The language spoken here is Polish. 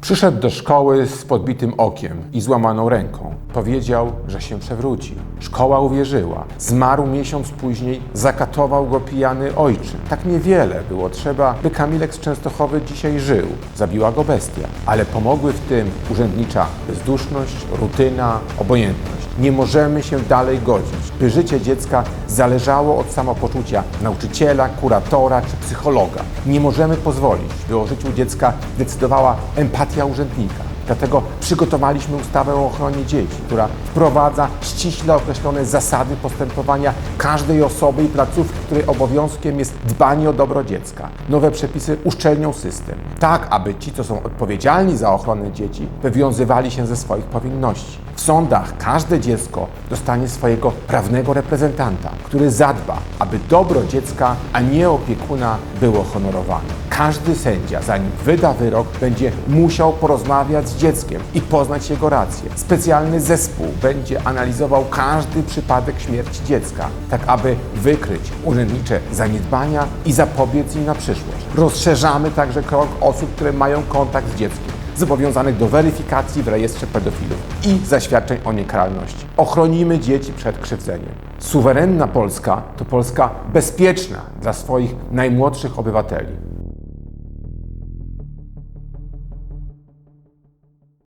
Przyszedł do szkoły z podbitym okiem i złamaną ręką. Powiedział, że się przewróci. Szkoła uwierzyła. Zmarł miesiąc później, zakatował go pijany ojczym. Tak niewiele było trzeba, by Kamilek z Częstochowy dzisiaj żył. Zabiła go bestia. Ale pomogły w tym urzędnicza bezduszność, rutyna, obojętność. Nie możemy się dalej godzić, by życie dziecka zależało od samopoczucia nauczyciela, kuratora czy psychologa. Nie możemy pozwolić, by o życiu dziecka decydowała empatia urzędnika. Dlatego przygotowaliśmy ustawę o ochronie dzieci, która wprowadza ściśle określone zasady postępowania każdej osoby i placówki, której obowiązkiem jest dbanie o dobro dziecka. Nowe przepisy uszczelnią system, tak aby ci, co są odpowiedzialni za ochronę dzieci, wywiązywali się ze swoich powinności. W sądach każde dziecko dostanie swojego prawnego reprezentanta, który zadba, aby dobro dziecka, a nie opiekuna było honorowane. Każdy sędzia, zanim wyda wyrok, będzie musiał porozmawiać z dzieckiem i poznać jego rację. Specjalny zespół będzie analizował każdy przypadek śmierci dziecka, tak aby wykryć urzędnicze zaniedbania i zapobiec im na przyszłość. Rozszerzamy także krąg osób, które mają kontakt z dzieckiem zobowiązanych do weryfikacji w rejestrze pedofilów i zaświadczeń o niekaralności. Ochronimy dzieci przed krzywdzeniem. Suwerenna Polska to Polska bezpieczna dla swoich najmłodszych obywateli.